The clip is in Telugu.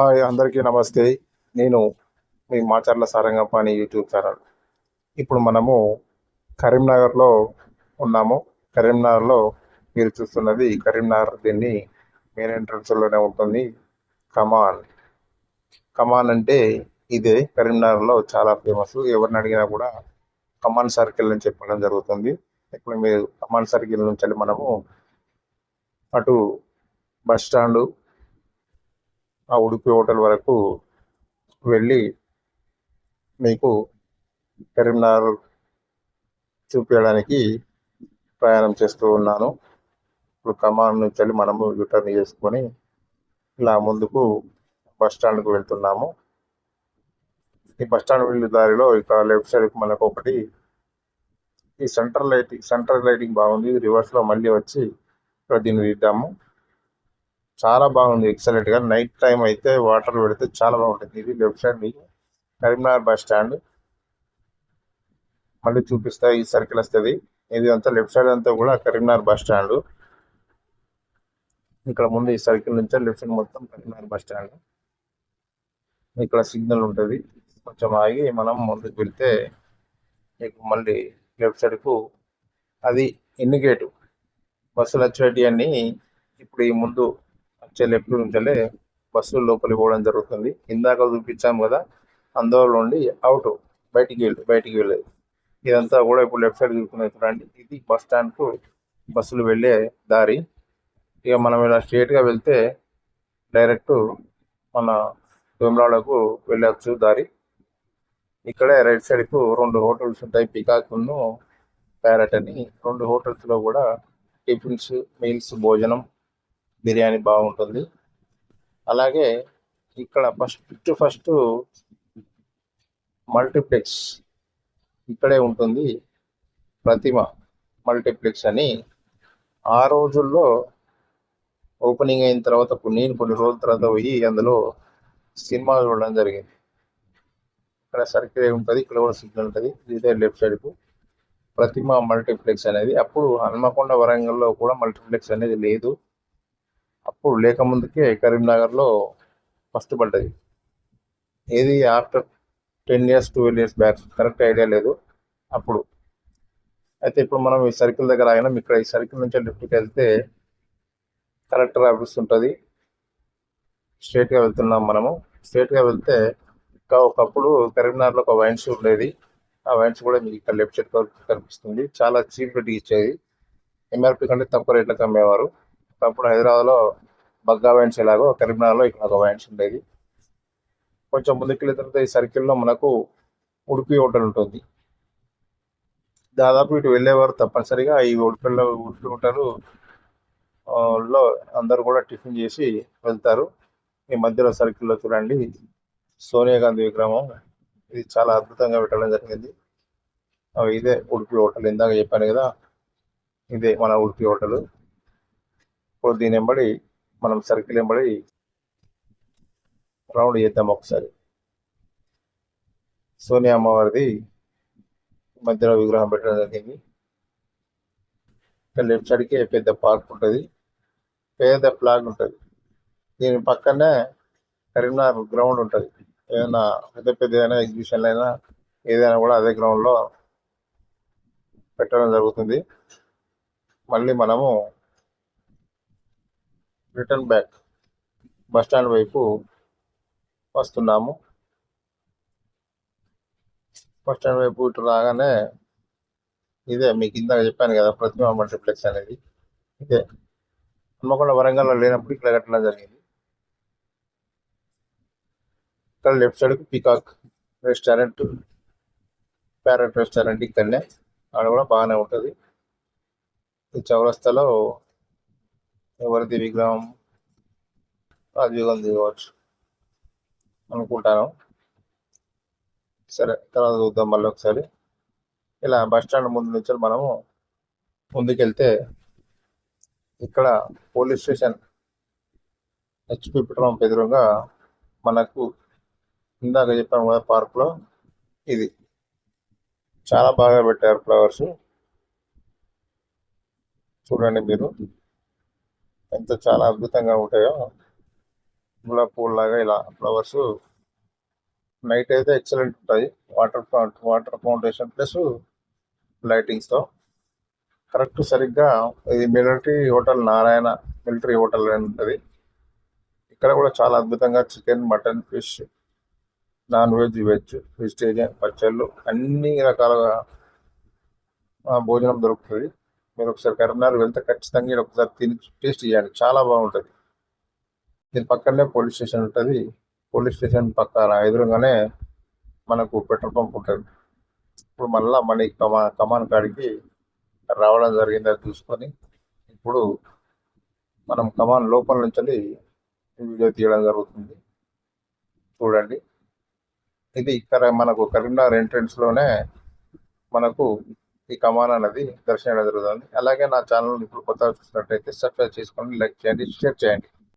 హాయ్ అందరికీ నమస్తే. నేను మీ మాచర్ల సారంగపాణి యూట్యూబ్ ఛానల్. ఇప్పుడు మనము కరీంనగర్లో ఉన్నాము. కరీంనగర్లో మీరు చూస్తున్నది కరీంనగర్ దీన్ని మెయిన్ ఎంట్రన్స్లోనే ఉంటుంది. కమాన్ కమాన్ అంటే ఇదే కరీంనగర్లో చాలా ఫేమస్ ఎవరిని అడిగినా కూడా కమాన్ సర్కిల్ అని చెప్పడం జరుగుతుంది. ఇప్పుడు మీరు కమాన్ సర్కిల్ నుంచి మనము అటు బస్ స్టాండు ఆ ఉడిపి హోటల్ వరకు వెళ్ళి మీకు కరీంనగర్ చూపించడానికి ప్రయాణం చేస్తూ ఉన్నాను. ఇప్పుడు కమాండ్ నుంచి వెళ్ళి మనము యూటర్న్ చేసుకొని ఇలా ముందుకు బస్ స్టాండ్కు వెళ్తున్నాము. ఈ బస్ స్టాండ్ వెళ్ళే దారిలో ఇక్కడ లెఫ్ట్ సైడ్ మనకు ఒకటి ఈ సెంటర్ లైటింగ్ సెంటర్ లైటింగ్ బాగుంది. రివర్స్లో మళ్ళీ వచ్చి ఇక్కడ దీన్ని దిద్దాము చాలా బాగుంది ఎక్సలెంట్గా. నైట్ టైం అయితే వాటర్ పెడితే చాలా బాగుంటుంది. ఇది లెఫ్ట్ సైడ్ మీకు కరీంనగర్ బస్ స్టాండ్ మళ్ళీ చూపిస్తా ఈ సర్కిల్ వస్తుంది. ఇది అంతా లెఫ్ట్ సైడ్ అంతా కూడా కరీంనగర్ బస్ స్టాండ్ ఇక్కడ ముందు ఈ సర్కిల్ నుంచి లెఫ్ట్ సైడ్ మొత్తం కరీంనగర్ బస్ స్టాండ్ ఇక్కడ సిగ్నల్ ఉంటుంది. కొంచెం ఆగి మనం ముందుకు వెళ్తే మీకు మళ్ళీ లెఫ్ట్ సైడ్కు అది ఇండికేటివ్ బస్సులు వచ్చేటివన్నీ ఇప్పుడు ఈ ముందు వచ్చే లెఫ్ట్ నుంచే బస్సులు లోపలికి పోవడం జరుగుతుంది. ఇందాక చూపించాము కదా అందులో నుండి అవుట్ బయటికి వెళ్ళి బయటికి వెళ్ళేది ఇదంతా కూడా ఇప్పుడు లెఫ్ట్ సైడ్ చూసుకునే చూడండి ఇది బస్ స్టాండ్కు బస్సులు వెళ్ళే దారి. ఇక మనం ఇలా స్ట్రేట్గా వెళ్తే డైరెక్ట్ మన వేములవాడకు వెళ్ళవచ్చు దారి. ఇక్కడే రైట్ సైడ్కు రెండు హోటల్స్ ఉంటాయి. పికాకును ప్యారెట్ అని. రెండు హోటల్స్లో కూడా టిఫిన్స్ మీల్స్ భోజనం బిర్యానీ బాగుంటుంది. అలాగే ఇక్కడ ఫస్ట్ ఫస్ట్ మల్టీప్లెక్స్ ఇక్కడే ఉంటుంది. ప్రతిమ మల్టీప్లెక్స్ అని. ఆ రోజుల్లో ఓపెనింగ్ అయిన తర్వాత కొన్ని నేను కొన్ని రోజుల తర్వాత పోయి అందులో సినిమా చూడడం జరిగింది. ఇక్కడ సర్కిల్ ఉంటుంది? ఇక్కడ కూడా సిగ్నల్ ఉంటుంది. ఇదే లెఫ్ట్ సైడ్కు ప్రతిమ మల్టీప్లెక్స్ అనేది. అప్పుడు హన్మకొండ వరంగల్లో కూడా మల్టీప్లెక్స్ అనేది లేదు. అప్పుడు లేకముందుకే కరీంనగర్లో ఫస్ట్ పడ్డది. ఏది after ten years twelve years back? Correct idea లేదు. అప్పుడు అయితే ఇప్పుడు మనం ఈ సర్కిల్ దగ్గర ఆగినాం. ఇక్కడ ఈ సర్కిల్ నుంచి లెఫ్ట్కి వెళ్తే కలెక్టర్ ఆఫీస్ ఉంటుంది. స్ట్రేట్గా వెళ్తున్నాం మనము. స్ట్రేట్గా వెళ్తే ఇంకా ఒకప్పుడు కరీంనగర్లో ఒక వైన్స్ ఉండేది. ఆ వైన్స్ కూడా మీకు ఇక్కడ లెఫ్ట్ సైడ్ కనిపిస్తుంది. చాలా చీప్ రేట్కి ఇచ్చేది. ఎంఆర్పి కంటే తక్కువ రేట్లకు అమ్మేవారు. ఒకప్పుడు హైదరాబాద్లో బగ్గా వైన్స్ ఎలాగో కరీంనగర్లో ఇక్కడ ఒక వైన్స్ ఉండేది. కొంచెం ముందుకెళ్ళిన తర్వాత ఈ సర్కిల్లో మనకు ఉడిపి హోటల్ ఉంటుంది. దాదాపు ఇటు వెళ్ళేవారు తప్పనిసరిగా. ఈ ఉడిపిలో ఉడిపి హోటల్లో అందరూ కూడా టిఫిన్ చేసి వెళ్తారు. ఈ మధ్యలో సర్కిల్లో చూడండి. సోనియా గాంధీ విగ్రహం. ఇది చాలా అద్భుతంగా పెట్టడం జరిగింది. ఇదే ఉడిపి హోటల్. ఇందాక చెప్పాను కదా ఇదే మన ఉడిపి హోటల్. ఇప్పుడు దీని వెంబడి మనం సర్కిల్ వెంబడి రౌండ్ చేద్దాం ఒకసారి. సోనియా అమ్మవారిది మధ్యలో విగ్రహం పెట్టడం జరిగింది. ఇక్కడ లెఫ్ట్ సైడ్కి పెద్ద పార్క్ ఉంటుంది. పెద్ద ఫ్లాగ్ ఉంటుంది. దీని పక్కనే కరీంనగర్ గ్రౌండ్ ఉంటుంది. ఏదైనా పెద్ద పెద్ద ఏదైనా ఎగ్జిబిషన్లు అయినా ఏదైనా కూడా అదే గ్రౌండ్లో పెట్టడం జరుగుతుంది. మళ్ళీ మనము రిటర్న్ బ్యాక్ బస్ స్టాండ్ వైపు వస్తున్నాము. బస్ స్టాండ్ వైపు ఇటు రాగానే ఇదే మీకు ఇందాక చెప్పాను కదా ప్రతిమ మల్టీప్లెక్స్ అనేది. ఇదే. హన్మకొండ వరంగల్లో లేనప్పుడు ఇక్కడ కట్టడం జరిగింది. ఇక్కడ లెఫ్ట్ సైడ్కి పీకాక్ రెస్టారెంట్ ప్యారెట్ రెస్టారెంట్ ఇక్కడనే. ఆడ కూడా బాగానే ఉంటుంది. ఈ చౌరస్తాలో ఎవరిది విగ్రహం? రాజయోగం కావచ్చు అనుకుంటాను. సరే తర్వాత చూద్దాం మళ్ళీ ఒకసారి. ఇలా బస్ స్టాండ్ ముందు నుంచి మనము ముందుకెళ్తే ఇక్కడ పోలీస్ స్టేషన్ హెచ్పి పెట్రోల్ ఎదురుగా మనకు ఇందాక చెప్పాము కదా పార్క్లో ఇది. చాలా బాగా పెట్టారు ఫ్లవర్స్. చూడండి మీరు. ఎంత చాలా అద్భుతంగా ఉంటాయో. గులాబ్ పూల్ లాగా ఇలా ఫ్లవర్స్. నైట్ అయితే ఎక్సలెంట్ ఉంటాయి. Water fount water foundation plus లైటింగ్స్తో correct సరిగ్గా ఇది military hotel Narayana military hotel అని ఉంటుంది. ఇక్కడ కూడా చాలా అద్భుతంగా chicken mutton fish non veg veg vegetarian పచ్చళ్ళు అన్ని రకాలుగా భోజనం దొరుకుతుంది. మీరు ఒకసారి కరీంనగర్ వెళ్తే ఖచ్చితంగా ఒకసారి తిని టేస్ట్ చేయండి చాలా బాగుంటుంది. దీని పక్కనే పోలీస్ స్టేషన్ ఉంటుంది. పోలీస్ స్టేషన్ పక్కన ఎదురుగానే మనకు పెట్రోల్ పంప్ ఉంటుంది. ఇప్పుడు మళ్ళీ మన కమా కమాన్ కాడికి రావడం జరిగింది అది చూసుకొని ఇప్పుడు మనం కమాన్ లోపల నుంచి వీడియో తీయడం జరుగుతుంది. చూడండి. ఇది ఇక్కడ మనకు కరీంనగర్ ఎంట్రన్స్లోనే మనకు ఈ కమాన్ అనేది దర్శనం జరుగుతుంది. అలాగే నా ఛానల్ ఇప్పుడు కొత్తగా చూసినట్టయితే సబ్స్క్రైబ్ చేసుకోండి లైక్ చేయండి షేర్ చేయండి.